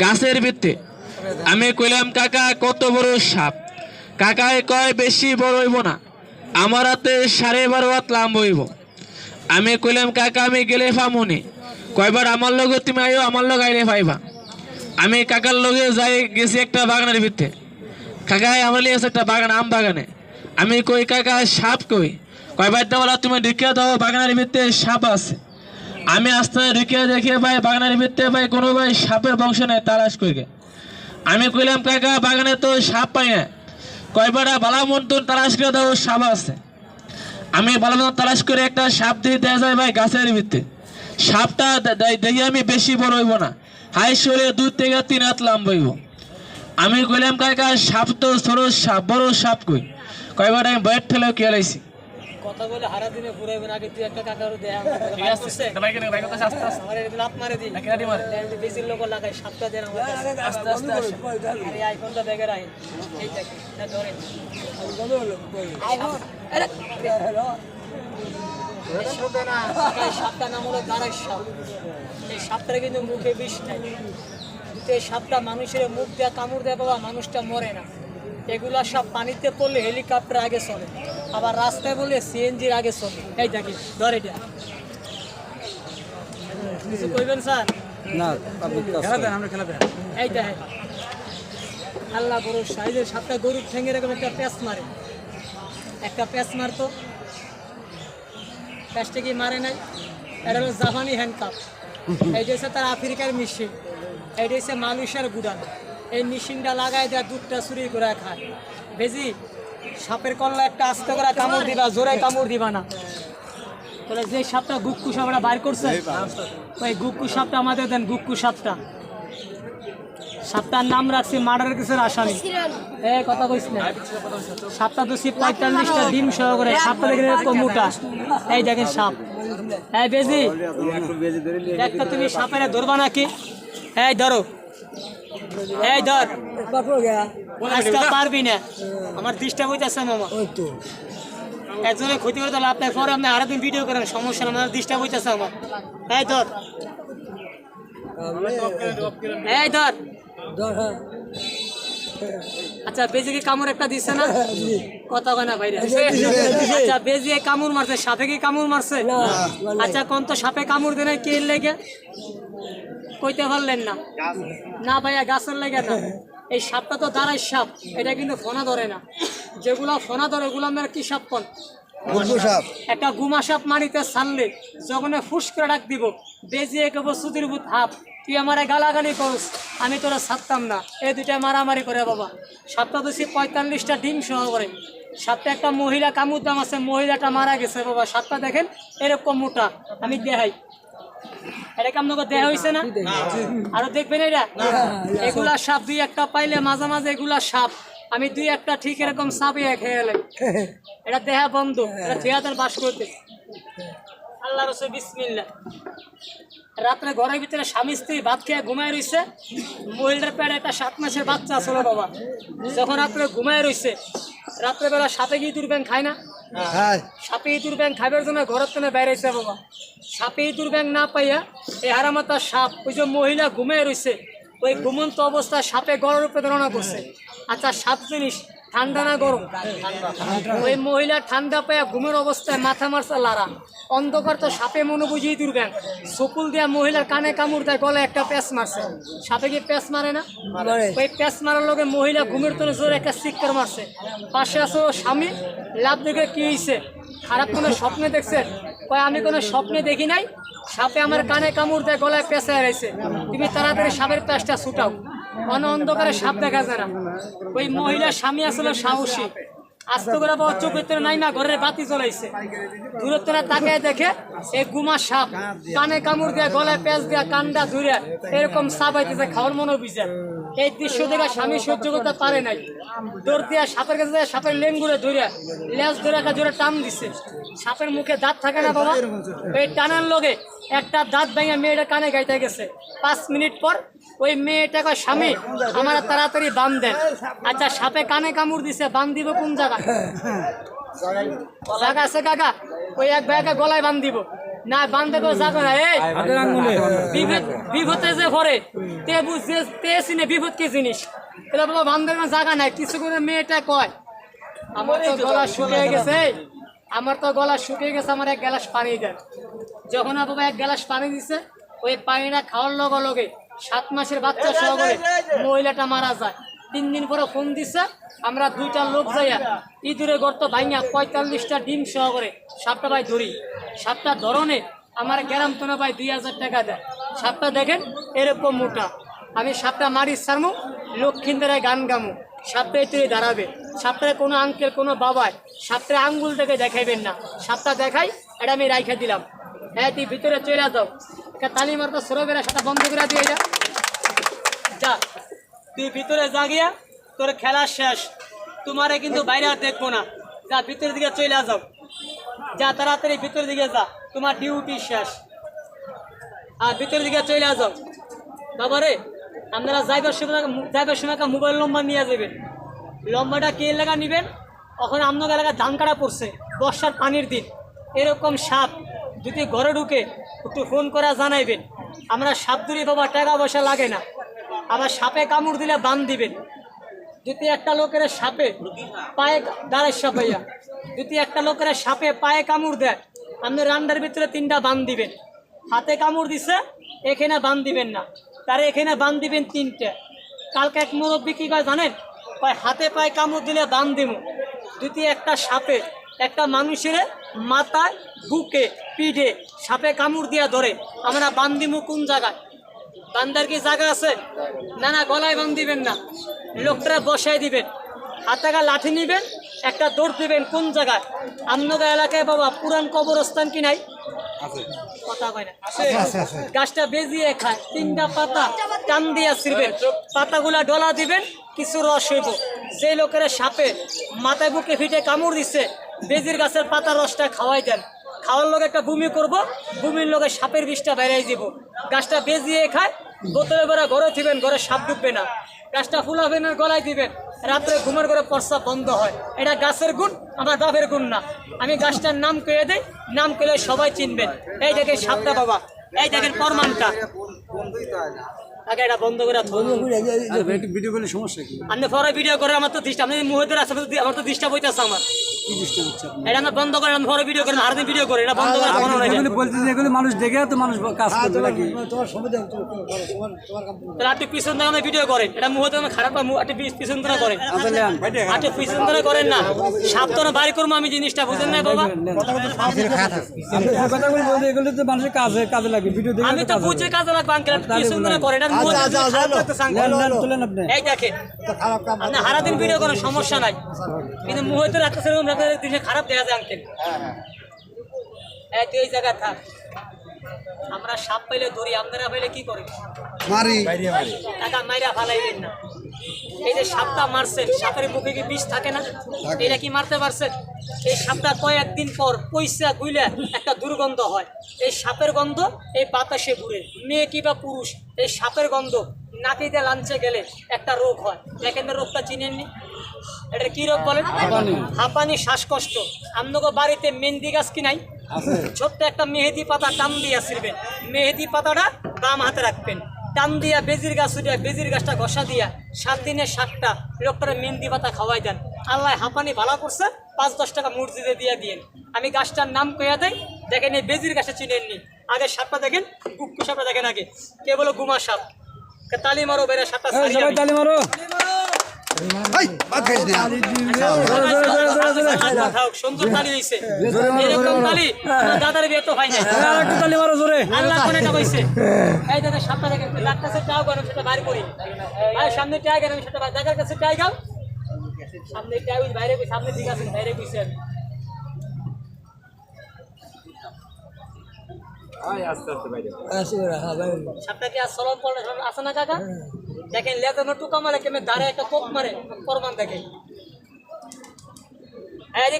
গাছের ভিত্তে। আমি কইলাম, কাকা, কত বড় সাপ? কাকায় কয়, বেশি বড় হইব না। আমার হাতে সাড়ে বারো হাত লাম্ব হইব। আমি কইলাম, কাকা, আমি গেলে ফামুনি কয়বার আমার লগে তুমি আইও, আমার লগে আইলে পাইবা। আমি কাকার লগে যাই, গেছি একটা বাগানের ভিত্তে। কাকায় আমার লিয়ে একটা বাগান, আম বাগানে। আমি কই, কাকা, সাপ কই? কয়বার দেওয়ালা, তুমি ঢুকিয়ে দাও, বাগানের ভিত্তে সাপ আছে। আমি আস্তে ঢুকিয়ে দেখে ভাই বাগানের ভিত্তে ভাই কোনো ভাই সাপের বংশ নেই, তালাশ করে আমি কইলাম, কাকা, বাগানে তো সাপ পাই না। কয়বারা বালা মন্তন তালাশ করে দাও, সাপ আছে। আমি মতো তালাশ করে একটা সাপ দিয়ে দেওয়া যায় ভাই গাছের ভিত্তে সাপটা দেখি আমি বেশি বড় হইব না। হাই শরীরে দুই থেকে তিন হাত লাম্ব হইব। আমি কইলাম, কাকা, সাপ তো ছোট সাপ, বড় সাপ কই? কয়বার আমি বয়ের ঠেলেও কে লাইছি। কথা বলে হারা দিনে ঘুরাইবেন আগে তুই একটা কাকারও দেয় ঠিক আছে বাইক আস্তে আস্তে। আমার এটা লাভ মারে দিই কেনারি মারে। বেশির লোক লাগাই সাতটা দেন আমার আস্তে আস্তে আরে আইফোনটা ব্যাগে রাখেন। এই দেখেন না ধরেন। এই সাপটা নাম হলো দাঁড়াই সাপ। এই সাপটার কিন্তু মুখে বিষ নাই। কিন্তু এই সাপটা মানুষের মুখ দেয়া কামড় দেয় বাবা মানুষটা মরে না। এগুলা সব পানিতে পড়লে হেলিকপ্টার আগে চলে। আবার রাস্তায় বললে সিএনজির আগে চলে এই দেখি ধর এটা। কিছু কইবেন স্যার? এই দেখেন আল্লাহ বড় সাইজের সাতটা গরুর ঠেঙে এরকম একটা প্যাঁচ মারে। একটা প্যাঁচ মারতো। প্যাঁচটা কি মারে নাই? এটা হলো জাপানি হ্যান্ডকাপ এইটা হচ্ছে তার আফ্রিকার মেশিন এইটা হচ্ছে মানুষের গুদান এই মেশিনটা লাগাই দেয় দুধটা চুরি করে খায়। বেজি সাপের কল্লা একটা আস্তে করে কামড় দিবা, জোরে কামড় দিবা না। তাহলে যে সাপটা গুক্কু সাপটা বাইর করছে, ওই গুক্কু সাপটা আমাদের দেন গুক্কু সাপটা। সাপটার নাম রাখছি মার্ডার কেসের আসামি। এ, কথা কইস না। সাপটা তো সি পঁয়তাল্লিশটা ডিম সহ করে সাপটা দেখেন এরকম মোটা। এই দেখেন সাপ। এই বেজি। একটা তুমি সাপের ধরবা নাকি? এই ধরো। এই ধর। আজকাল পারবি না। আমার ডিস্টার্ব হইতেছে মামা। একজনে ক্ষতি করে তাহলে আপনার পরে আপনি আরও দিন ভিডিও করেন সমস্যা না আমার ডিস্টার্ব হইতেছে আমার এই ধর। এই ধর। আচ্ছা বেজিকে কামড় একটা দিচ্ছে না? কথা কয় না ভাইরা আচ্ছা বেজি কামড় মারছে সাপে কি কামড় মারছে? আচ্ছা কোন তো সাপে কামড় দেয় কে লেগে? কইতে পারলেন না। না ভাইয়া গাছের লেগে না। এই সাপটা তো দাঁড়ায় সাপ এটা কিন্তু ফোনা ধরে না। যেগুলো ফোনা ধরে ওগুলো আমরা কি সাপ কোন? একটা গুমা সাপ মারিতে ছাড়লে যখন ফুস করে ডাক দিব বেজিয়ে কেবল সুতির বুত হাফ তুই আমারে গালাগালি করস আমি তোরা ছাড়তাম না। এই দুইটা মারামারি করে বাবা। সাতটা দোষী পঁয়তাল্লিশটা ডিম সহ করে। সাতটা একটা মহিলা কামুর দাম আছে মহিলাটা মারা গেছে বাবা। সাতটা দেখেন এরকম মোটা আমি দেখাই। এটা কি আপনাকে দেয়া হয়েছে না? আরও দেখবেন এটা? এগুলা সাপ দুই একটা পাইলে মাঝে মাঝে এগুলা সাপ। আমি দুই একটা ঠিক এরকম সাপই খেয়ে এটা দেহা বন্ধ। এটা থিয়েটার বাস করতে আল্লাহ রসুল বিসমিল্লা রাত্রে ঘরের ভিতরে স্বামী স্ত্রী ভাত খেয়ে ঘুমায় রইছে। মহিলার পেটে একটা সাত মাসের বাচ্চা ছিল বাবা। যখন রাত্রে ঘুমায় রইছে রাত্রেবেলা সাপে গিয়ে ইঁদুর ব্যাং খায় না? সাপে ইঁদুর ব্যাং খাবার জন্য ঘরের থেকে বাইরে হয়েছে বাবা। সাপে ইঁদুর ব্যাং না পাইয়া এই হারামাতা সাপ ওই যে মহিলা ঘুমিয়ে রইছে ওই ঘুমন্ত অবস্থায় সাপে গড়ের উপরে ধারণা করছে। আচ্ছা সাপ জিনিস ঠান্ডা না গরম? ওই মহিলা ঠান্ডা পাইয়া ঘুমের অবস্থায় মাথা মারছে লারা। অন্ধকার তো সাপে মনে বুঝিয়ে দুর্গান সকুল দিয়া মহিলার কানে কামড় দেয়, গলায় একটা প্যাঁচ মারছে। সাপে কি প্যাঁচ মারে না? ওই প্যাঁচ মারার লগে মহিলা ঘুমের তোলে জোরে একটা চিৎকার মারছে। পাশে আছে ও স্বামী, লাভ দেখে কি হয়েছে খারাপ কোনো স্বপ্নে দেখছে? কয়, আমি কোনো স্বপ্নে দেখি নাই? সাপে আমার কানে কামড় দেয়, গলায় পেঁচা রয়েছে তুমি তাড়াতাড়ি সাপের প্যাঁচটা ছুটাও। অন অন্ধকারে সাপ দেখা যায় না। ওই মহিলার স্বামী আসলে সাহসী। আস্ত করে বা চোখ ভিতরে নাই না, ঘরের বাতি চলাইছে দূরত্বরা তাকায় দেখে এই গুমা সাপ। কানে কামড় দিয়া, গলায় পেঁচ দিয়া, কান্ডা ধুরে এরকম সাপ আইতেছে, খাওয়ার মনে বুঝে এই দৃশ্য দেখে স্বামী সহ্য করতে পারে নাই। দৌড় দিয়া সাপের কাছে যায়, সাপের লেঙ্গুরে ধরে লেজ ধরে একটা জোরে টান দিছে। সাপের মুখে দাঁত থাকে না বাবা? এই টানার লগে একটা দাঁত ভেঙে মেয়েটা কানে গাইতে গেছে। পাঁচ মিনিট পর ওই মেয়েটা কয়, স্বামী, আমার তাড়াতাড়ি বান দেন। আচ্ছা সাপে কানে কামড় দিছে বান দিব কোন জায়গা জায়গা আছে কাকা? ওই এক ব্যাগা গলায় বান দিব। না বান্ধে কেউ যাবে না এই। বিভেদ বিভূতে যে ভরে তে বুঝছে তে চিনে বিভূত কি জিনিস? তাহলে বাবা বান্ধে কোনো জায়গা নাই কিছু করে মেয়েটা কয়? আমার তো গলা শুকিয়ে গেছে আমার তো গলা শুকিয়ে গেছে আমার এক গ্লাস পানি দেন। যখন আর বাবা এক গ্লাস পানি দিছে ওই পানিটা খাওয়ার লগে লগে সাত মাসের বাচ্চা সহ করে মহিলাটা মারা যায়। তিন দিন পরে ফোন দিছে আমরা দুইটা লোক যাইয়া ইঁদুরে গর্ত ভাইয়া পঁয়তাল্লিশটা ডিম সহ করে সাতটা ভাই ধরি। সাতটা ধরনে আমার গ্রাম তো না ভাই দুই হাজার টাকা দেয়। সাতটা দেখেন, এরকম মোটা। আমি সাতটা মারি সারমু লক্ষ্মীন্দারায় গান গামু। সাতটায় তুই দাঁড়াবে। সাতটায় কোনো আঙ্কেল কোনো বাবায় সাতটায় আঙ্গুল থেকে দেখাইবেন না। সাতটা দেখাই, এটা আমি রাইখে দিলাম। হ্যাঁ তুই ভিতরে চলে যাও। তালি মারতো সরবেরা, সেটা বন্ধ করে দিয়ে যা। যা, তুই ভিতরে যা গিয়া তোর খেলা শেষ। তোমারে কিন্তু বাইরে আর দেখব না। যা, ভিতরের দিকে চলে যাও। যা, তাড়াতাড়ি ভিতরের দিকে যা। তোমার ডিউটি শেষ। আর ভিতরের দিকে চলে যাও। বাবারে আপনারা যাইবার সময় যাইবার সময় একটা মোবাইল নম্বর নিয়ে যাবেন। লম্বাটা কে এলাকা নেবেন? ওখানে আপনার এলাকা ধান কাটা পড়ছে। বর্ষার পানির দিন। এরকম সাপ যদি ঘরে ঢুকে একটু ফোন করে জানাইবেন। আমরা সাপ ধরি বাবা, টাকা পয়সা লাগে না। আবার সাপে কামড় দিলে বান দিবেন। যদি একটা লোকের সাপে পায়ে দাঁড়ায় সাপাইয়া যদি একটা লোকের সাপে পায়ে কামড় দেয়। আপনি রান্নার ভিতরে তিনটা বান দিবেন। হাতে কামড় দিছে, এখানে বান দিবেন না। তারে এখানে বান দিবেন তিনটে। কালকে এক মুরব্বী কি কয় জানেন? কয়, হাতে পায়ে কামড় দিলে বান দিব যদি একটা সাপে একটা মানুষের মাথায় বুকে পিঠে সাপে কামড় দিয়া ধরে, আমরা বান দিব কোন জায়গায়? বান্দার কি জায়গা আছে? না না গলায় বান দিবেন না। লোকটা বসাই দিবেন। হাতে গা লাঠি নিবেন একটা দৌড় দিবেন কোন জায়গায়? আমনগা এলাকায় বাবা পুরান কবরস্থান কি নাই? কথা কয় না। গাছটা বেজিয়ে খায় তিনটা পাতা টান দিয়া ছিড়বেন। পাতাগুলা ডলা দিবেন কিছু রস হইব। যে লোকের সাপে মাথায় বুকে ফিটে কামড় দিচ্ছে বেজির গাছের পাতা রসটা খাওয়াই দেন। খাওয়ার লোক একটা বমি করব বমির লোকে সাপের বিষটা বেড়াই দিব। গাছটা বেজিয়ে খায় বোতলে বেড়া ঘরে থিবেন ঘরে সাপ ডুববে না। গাছটা ফুলাবেন গলায় দিবেন রাত্রে ঘুমের ঘরে পর্সা বন্ধ হয়। এটা গাছের গুণ আমার বাপের গুণ না। আমি গাছটার নাম কয়ে দেই নাম কইলে সবাই চিনবেন। এই দেখেন সাপটা বাবা এই দেখেন প্রমাণটা। আগে এটা বন্ধ করে ভিডিও করলে সমস্যা কি? আপনি পরে ভিডিও করে আমার তো দৃষ্টি আপনি মুহূর্তে আছে আমার তো দৃষ্টা বইতেছে আমার। এটা বন্ধ করেন আমি পরে ভিডিও করেন আর ভিডিও করে এটা বন্ধ করে কোনো নাই এগুলো যে এগুলো মানুষ দেখে তো মানুষ কাজ করবে নাকি? তাহলে আপনি পিছন ধরে ভিডিও করেন এটা মুহূর্তে আমার খারাপ হয়, আপনি পিছন করেন। আচ্ছা আপনি পিছন ধরে করেন না সাবধানে বাড়ি করব আমি জিনিসটা বুঝেন না বাবা? বলতে এগুলো তো মানুষের কাজে কাজে লাগে ভিডিও দেখে আমি তো বুঝে কাজে লাগবে আঙ্কেল পিছন করেন এটা মুহূর্তে এই দেখেন আপনি সারাদিন ভিডিও করেন সমস্যা নাই। কিন্তু মুহূর্তে রাখতে সেরকম খারাপ দেখা যায় আঙ্কেল এই তুই এই জায়গায় থাক। আমরা সাপ পাইলে ধরি আপনারা পাইলে কি করি মারি। টাকা মাইরা ফালাইবেন না। এই যে সাপটা মারছেন সাপের মুখে কি বিষ থাকে না? এটা কি মারতে পারছেন এই সাপটা কয়েকদিন পর পয়সা গুইলে একটা দুর্গন্ধ হয়। এই সাপের গন্ধ এই বাতাসে ঘুরে। মেয়ে কি বা পুরুষ এই সাপের গন্ধ নাকিতে লাঞ্চে গেলে একটা রোগ হয়। দেখেন না রোগটা চিনেননি? এটা কি রোগ বলেন? হাঁপানি। শ্বাসকষ্ট। আপনাকে বাড়িতে মেহেন্দি গাছ কি নাই? ছোট্ট একটা মেহেদি পাতা টান দিয়া ছিড়বেন। মেহেদি পাতাটা বাম হাতে রাখবেন। টান দিয়া বেজির গাছ উঠিয়া বেজির গাছটা ঘষা দিয়া সাত দিনে সাতটা লোকটারে মেহেন্দি পাতা খাওয়াই দেন। আল্লাহ হাঁপানি ভালো করছে পাঁচ দশ টাকা মসজিদে দিয়ে দিয়েন। আমি গাছটার নাম কইয়া দেয় দেখেন এই বেজির গাছে চিনেননি। আগে সাপটা দেখেন কুক্কু সাপটা দেখেন আগে। কে বলো গুমা সাপ? তালি মারো সবাই তালি মারো। এই বাদ খাইস না। সুন্দর তালি হইছে। এরকম তালি দাদার বিয়ে তো হয় না আর একটু তালি মারো জোরে। আল্লাহ কোনে টা কইছে এই দাদা সাতটা দেখে লাগতেছে টাও গরম সেটা বাইরে করি ভাই সামনে টাই গেলাম সেটা বাইরে কাছে টাই গাও। সামনে টাই বাইরে কই সামনে ঠিক আছে বাইরে কইছে। আমি। সাপটা কি আর সলম পড়ে আছে না কাকা? দেখেন লেজানো টুকা মারে কেমন দাঁড়ে একটা কোপ মারে প্রমাণ দেখেন এই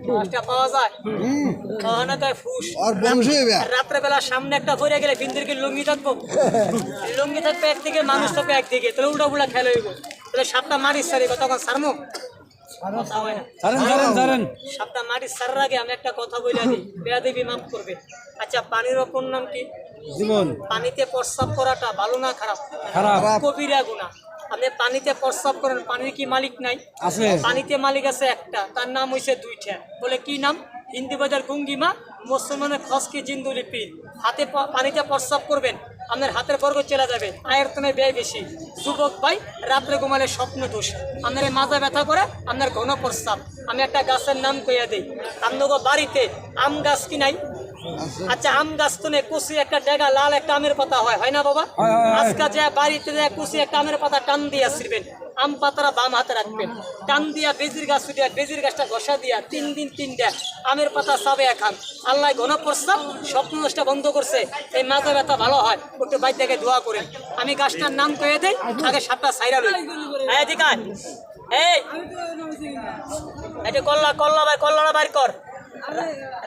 কি মাছটা পাওয়া যায়? পাওয়া না তাই ফুস। আর বংশ রাত্রেবেলা সামনে একটা ভরে গেলে বিন্দিরকে লুঙ্গি থাকব। লুঙ্গি থাকবে একদিকে মানুষ থাকবে একদিকে তাহলে উল্টা উল্টা খেলে হইব। তাহলে সাপটা মারিস সারি তখন সারমো কথা না। ছাড়েন ছাড়েন ছাড়েন সাপটা মাটির সারার আগে আমি একটা কথা বলে দিই বেয়াদেবী মাফ করবে আচ্ছা পানির অপর নাম কি? জীবন। পানিতে প্রস্রাব করাটা ভালো না খারাপ? খারাপ। কবিরা গুণা। আপনি পানিতে প্রস্রাব করেন পানির কি মালিক নাই? আছে। পানিতে মালিক আছে একটা তার নাম হইছে দুইটা। বলে কি নাম? হিন্দি বাজার গুঙ্গিমা মুসলমানের খসকি জিন্দুলি পীর। হাতে প- পানিতে প্রস্রাব করবেন? আপনার হাতের বর্গ চলে যাবে। আয়ের তুমি ব্যয় বেশি। যুবক ভাই রাত্রে ঘুমালে স্বপ্ন দোষ। আপনার মাথা মাজা ব্যথা করে আপনার ঘন প্রস্তাব আমি একটা গাছের নাম কইয়া দিই। আপনার বাড়িতে আম গাছ কি নাই? আচ্ছা আম গাছ তো কুচি একটা ডেগা লাল একটা আমের পাতা হয়। হয় না বাবা। আজকে যে বাড়িতে যে কুচি একটা আমের পাতা টান দিয়ে ছিড়বেন। আম পাতারা বাম হাতে রাখবেন। টান দিয়া বেজির গাছ দিয়া বেজির গাছটা ঘষা দিয়া তিন দিন তিনটা আমের পাতা চাবে খান আল্লাহ ঘন প্রস্তাব, স্বপ্ন নষ্ট বন্ধ করছে। এই মাজা ব্যথা ভালো হয়, একটু বাইর থেকে দোয়া করেন। আমি গাছটার নাম কয়ে দেই, আগে সাতটা সাইরা লই। হ্যাঁ। এই। কল্লা কল্লা ভাই কল্লাটা বাইর কর।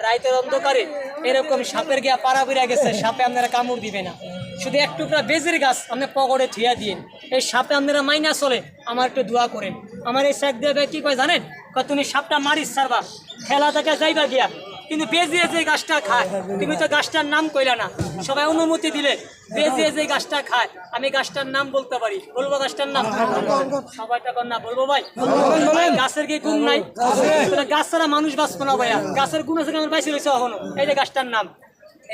রাইতের অন্ধকারে এরকম সাপের গিয়া পাড়া বিরা গেছে, সাপে আপনারা কামড় দিবে না। শুধু এক টুকরা বেজের গাছ আপনি পকড়ে থিয়া দিন এই সাপে আপনারা মাইনা চলে, আমার একটু দোয়া করেন। আমার এই শাক দেবে কি কয় জানেন? তুমি সাপটা মারিস সারবা খেলা থেকে যাইবা গিয়া। কিন্তু বেজিয়ে যে গাছটা খায়, তুমি তো গাছটার নাম কইলা না। সবাই অনুমতি দিলে, বেজিয়ে যে গাছটা খায়, আমি গাছটার নাম বলতে পারি। বলব গাছটার নাম? সবাই তখন না বলব ভাই। গাছের কি গুণ নাই? গাছ ছাড়া মানুষ বাঁচবো না ভাইয়া। গাছের গুণ আছে আমার পাইছে রয়েছে এখনও? এই যে গাছটার নাম।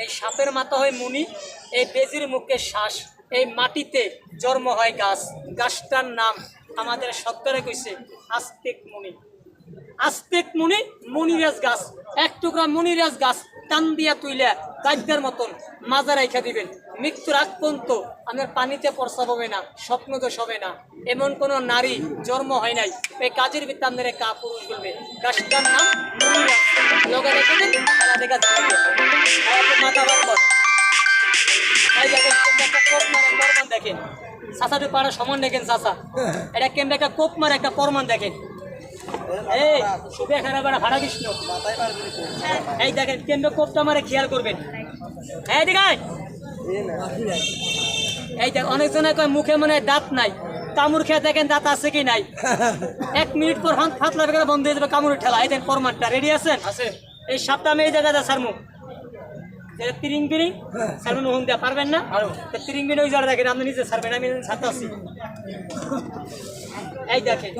এই সাপের মাথা হয় মুনি, এই বেজির মুখে শ্বাস, এই মাটিতে জন্ম হয় গাছ। গাছটার নাম আমাদের সত্তরে কইছে আস্তিক মুনি। আস্তিক মুনি মনিরাজ গাছ। এক টুকরা মনিরাজ গাছ টান দিয়া তুইলা কাজদের মতন মাজা রাইখা দিবেন। মৃত্যুর আগ পর্যন্ত আমার পানিতে প্রস্রাব হবে না, স্বপ্ন দোষ হবে না। এমন কোন নারী জন্ম হয় নাই। এই কাজের আপনার কা পুরুষ বলবে। গাছটার নাম মনিরাজ। রেখে দিন দেখা দেখেন কেমনে একটা কোপ মারা প্রমাণ দেখেন। চাচাটু পাড়া সমান দেখেন চাচা। এটা কেমন একটা কোপ মারা একটা প্রমাণ দেখেন। এই শুভে খারাপ একটা কৃষ্ণ। এই দেখেন কেন্দ্র কোপটা মারে খেয়াল করবেন। এই দেখায় এই দেখ অনেকজনে কয় মুখে মনে দাঁত নাই। কামড় খেয়ে দেখেন দাঁত আছে কি নাই। এক মিনিট পর হাত লাগবে বন্ধ হয়ে যাবে কামড় ঠেলা। এই দেন প্রমাণটা রেডি আছেন? আছে। এই সাপটা আমি এই জায়গায় সারমু যেটা তিরিং বিরিং সারবেন ওহন দেওয়া পারবেন না। তো তিরিং বিরিং ওই জায়গা দেখেন আপনি নিজে সারবেন আমি সাথে আছি এই দেখেন।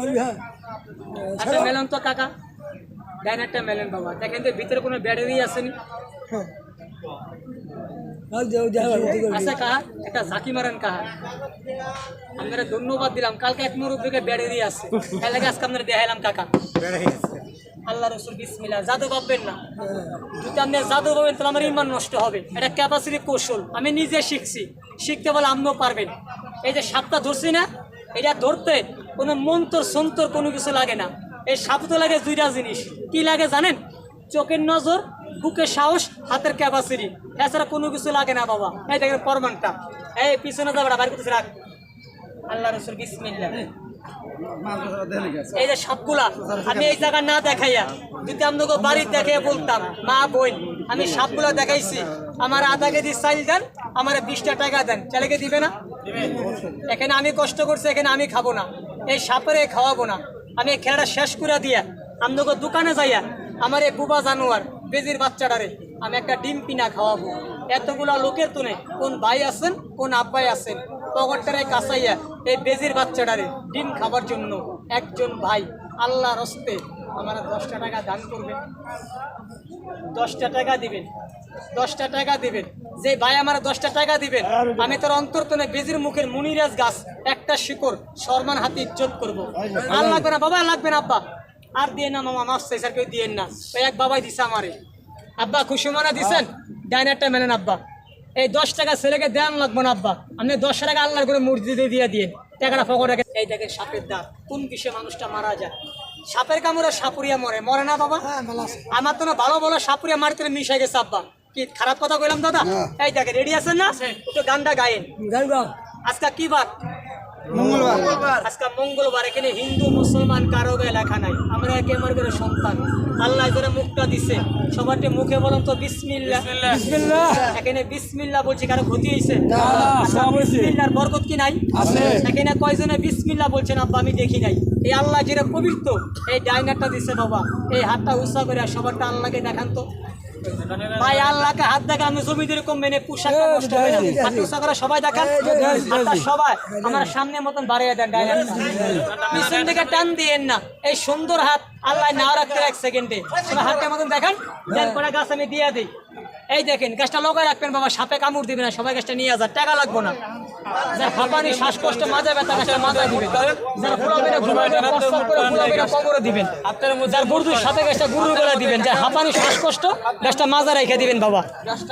আচ্ছা মেলন তো কাকা। ডাইনারটা মেলেন বাবা। দেখেন তো ভিতরে কোনো ব্যাটারি আসেনি আছে কাহা? একটা ঝাঁকি মারেন কাহা? আপনারা ধন্যবাদ দিলাম। কালকে এক মুরব্বীকে ব্যাটারি আছে। তাহলে আজকে আপনারা দেখাইলাম কাকা। আল্লাহ রসুল বিসমিল্লাহ। জাদু ভাববেন না। যদি আপনি জাদু ভাবেন, তাহলে আমার ইমান নষ্ট হবে। এটা ক্যাপাসিটি কৌশল। আমি নিজে শিখছি। শিখতে বলে আপনিও পারবেন। এই যে সাপটা ধরছি না, এটা ধরতে কোনো মন্তর, সন্তর কোনো কিছু লাগে না। এই সাপ তো লাগে দুইটা জিনিস। কি লাগে জানেন? চোখের নজর বুকের সাহস, হাতের ক্যাপাসিটি এছাড়া কোনো কিছু লাগে না বাবা। এই দেখেন প্রমাণটা। এই পিছনে যাবে বাইরে করতেছে রাখ। আল্লাহ রসুল বিসমিল্লাহ। এই যে সাপগুলা, আমি এই জায়গা না দেখাইয়া যদি আপনাকে বাড়ি দেখে বলতাম, মা, বোন, আমি সাপগুলা দেখাইছি, আমার আধা কেজি চাইল দেন, আমার বিশটা টাকা দেন, ছেলেকে দিবে না? এখানে আমি কষ্ট করছি, এখানে আমি খাব না, এই সাপের খাওয়াবো না। আমি খেলাটা শেষ করে দিয়া আপনাকে দোকানে যাইয়া আমার এই বুবা জানোয়ার, বেজির বাচ্চাটারে আমি একটা ডিম পিনা খাওয়াবো। এতগুলা লোকের তুনে কোন ভাই আছেন, কোন আব্বাই আছেন? পকেটটারে কাঁচাইয়া এই বেজির বাচ্চাটারে ডিম খাবার জন্য একজন ভাই আল্লাহ রস্তে আমার দশটা টাকা দান করবেন দশটা টাকা দিবেন। দশটা টাকা দিবেন। যে ভাই আমার দশটা টাকা দিবেন, আমি তোর অন্তর অন্তর্তনে বেজির মুখের মুনিরাজ গাছ, একটা শিকড় সরমান হাতে ইজ্জত করব। আর লাগবে না, বাবা লাগবে না, আব্বা। আর দিয়ে না, মামা, মাছ চাই স্যার কেউ দিয়েন না। এক বাবাই দিছে আমারে। আব্বা, খুশি মানা দিছেন? ডাইনারটা মেলেন, আব্বা। এই দশ টাকা ছেলেকে দেন লাগবো না আব্বা। আপনি দশ টাকা আল্লাহর করে মূর্তি দিয়ে দিয়ে টাকাটা ফকর রাখে এই দেখেন সাপের দাঁত। কোন কিসে মানুষটা মারা যায়? সাপের কামড়ে সাপুরিয়া মরে। মরে না বাবা? আমার তো না ভালো ভালো সাপুরিয়া মারতে মিশে গেছে আব্বা। কি খারাপ কথা কইলাম দাদা? এই দেখেন রেডি আছেন না? তো গানটা গায়েন। গান আজকে কি বাদ মঙ্গলবার। আজকে মঙ্গলবার এখানে হিন্দু মুসলমান কারও গায়ে লেখা নাই। আমরা একে আমার করে সন্তান। আল্লাহ করে মুখটা দিছে। সবারটি মুখে বলুন তো বিসমিল্লাহ। বিসমিল্লাহ। এখানে বিসমিল্লাহ বলছে কারও ক্ষতি হয়েছে? না, আচ্ছা। বিসমিল্লাহর বরকত কি নাই? আছে। এখানে কয়জনে বিসমিল্লাহ বলছেন আব্বা আমি দেখি নাই। এই আল্লাহ যেটা পবিত্র। এই ডাইনারটা দিছে বাবা। এই হাতটা উৎসাহ করে সবারটা আল্লাহকে দেখান তো। ভাই আল্লাহকে হাত দেখা আমি জমিদের কম মেনে পোশাক নষ্ট হয়ে যাবে। এই, হাত করে সবাই দেখান। সবাই আমার সামনে মতন বাড়িয়ে দেন ডাইনারটা পিছন থেকে টান দিয়েন না। এই সুন্দর হাত আল্লাহ না রাখতে এক সেকেন্ডে হাতটা মতন দেখান? করে গাছ আমি দিয়ে দিই। এই দেখেন গাছটা লগায় রাখবেন বাবা সাপে কামড় দিবে না সবাই গাছটা নিয়ে যান টাকা লাগবো না যার হাঁপানি শ্বাসকষ্ট মাজা ব্যথা গাছটা মাথায় দিবেন যারা ফুলাবেনা ঘুমাবে প্রস্তাব করে ফুলাবেনা কবরে দিবেন যার গুরুর সাথে গাছটা গুরুর বেলা দিবেন যার হাঁপানি শ্বাসকষ্ট গাছটা মাজা রেখে দিবেন বাবা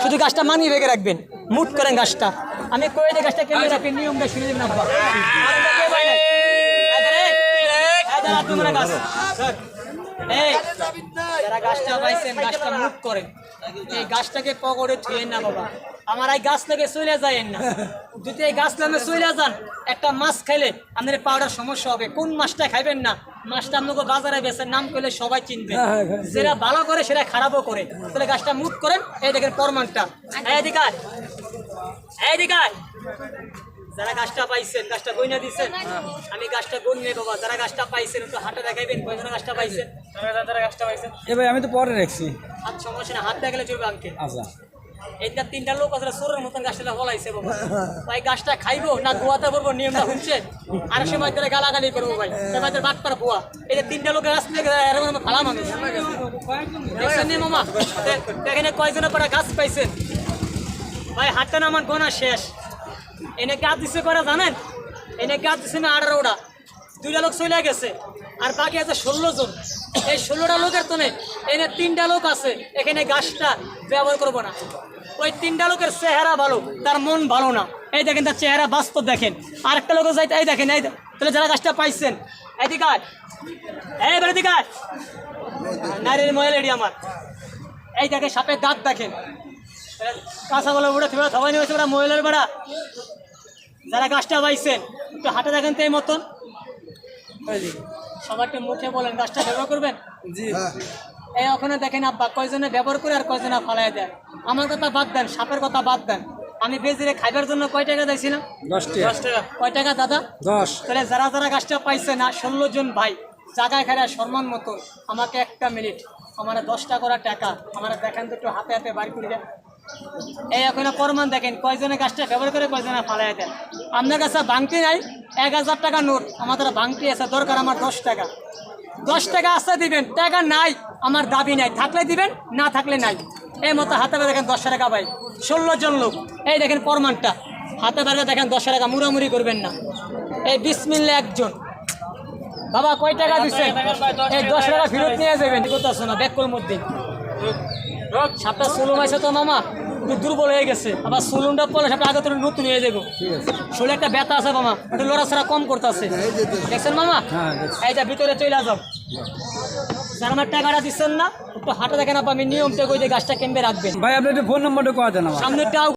শুধু গাছটা মানিয়ে রেখে রাখবেন মুট করেন গাছটা আমি কয়ে দিই গাছটা কেমন রাখবেন নিয়মটা শুনে দেবেন আব্বা আর এটা কে বাইরে? এই দাঁড়া, এই, এই দাঁড়া, তুমি না গাছ। যারা গাছটা পাইছেন গাছটা মুখ করেন। এই গাছটাকে পকড়ে থুয়েন না বাবা। আমার এই গাছ থেকে চলে যায়েন না। যদি এই গাছ নামে চলে যান একটা মাছ খাইলে আপনার পাউডার সমস্যা হবে। কোন মাছটা খাইবেন না? মাছটা আপনাকে বাজারে নাম করলে সবাই চিনবে। যেটা ভালো করে সেটা খারাপও করে। তাহলে গাছটা মুখ করেন। এই দেখেন প্রমাণটা। এই দিকে আয়। এই দিকে আয়। যারা গাছটা পাইছেন গাছটা গইনা দিচ্ছেন আমি গাছটা গুন নেই বাবা। যারা গাছটা পাইছেন একটু হাতে দেখাইবেন কয়জন গাছটা পাইছেন। এ ভাই আমি তো পরে রাখছি হাত সমস্যা না হাত দেখালে চলবে আঙ্কে আচ্ছা। এইটা তিনটা লোক আছে সোরের মতন গাছটা ফলাইছে বাবা। ভাই গাছটা খাইবো না নিয়মটা আর গালাগালি করব ভাই। তোমাদের বাট পার বুয়া এই তিনটা লোকের গাছ থেকে এরকম আমি দেখছেন নি মামা? কয়জনের পরে গাছ পাইছেন? ভাই হাতটা না আমার গোনা শেষ। এনে গাছ দিছে করে জানেন? এনে গাছ দিছে না আঠারোটা। দুইটা লোক চলে গেছে। আর বাকি আছে ষোলো জন। এই ষোলোটা লোকের তো এনে তিনটা লোক আছে, এখানে গাছটা ব্যবহার করব না। ওই তিনটা লোকের চেহারা ভালো, তার মন ভালো না। এই দেখেন তার চেহারা বাস্তব দেখেন। আর একটা লোক যাইতে এই দেখেন, এই তাহলে যারা গাছটা পাইছেন, এদিকে। এই বেড়ে দিকে। নারীর মহিলা এডি আমার। এই দেখে সাপের দাঁত দেখেন। কাঁচা বলে উঠে ফেরা সবাই নিয়েছে ওরা মহিলার বেড়া। যারা গাছটা পাইছেন, একটু হাতে দেখেন তো এই মতন। সবারটা মুখে বলেন গাছটা ব্যবহার করবেন? হ্যাঁ। এই ওখানে দেখেন আব্বা কয়জনে ব্যবহার করে আর কয়জনে ফালাই দেন আমার কথা বাদ দেন সাপের কথা বাদ দেন। আমি বেজিরে খাইবার জন্য কয় টাকা দিয়েছিলাম? দশ টাকা। কয় টাকা দাদা? দশ। তাহলে যারা যারা গাছটা পাইছে না ষোলো জন ভাই জায়গায় খেলা সম্মান মতো আমাকে একটা মিনিট আমার দশটা করা টাকা আমার দেখেন তো একটু হাতে হাতে বার করে দেন এই এখন প্রমাণ দেখেন, কয়জনে গাছটা ব্যবহার করে, কয়জনে ফালাই দেন। আপনার কাছে বাংতি নাই, এক হাজার টাকা নোট। আমাদের বাংতি আছে, দরকার আমার দশ টাকা। দশ টাকা আসতে দিবেন, টাকা নাই, আমার দাবি নাই। থাকলে দিবেন, না থাকলে নাই। এই মতো হাতে বেঁধে দেখেন দশ টাকা ভাই, ষোলো জন লোক। এই দেখেন প্রমাণটা। হাতে বেঁধে দেখেন দশ টাকা, মুড়ামুড়ি করবেন না। এই বিশ একজন। বাবা, কয় টাকা দিচ্ছেন? এই দশ টাকা ফেরত নিয়ে যাবেন। করতেছো না ব্যাককল মধ্যে সাপটা সুলুম আছে তো মামা? একটু দুর্বল হয়ে গেছে। আবার সুলুমটা পরে সাপটা আগে তুমি নতুন হয়ে যাব। শরীরে একটা ব্যথা আছে মামা। একটু লড়াছড়া কম করতেছে। দেখছেন মামা? এইটা এই যা ভিতরে চলে যাও। স্যার আমার টাকাটা দিচ্ছেন না একটু হাঁটা দেখেন আপনি আমি নিয়মটা যে গাছটা কেমবে রাখবেন। ভাই আপনি একটু ফোন নম্বরটা কোয়া দেন সামনে সামনেরটাও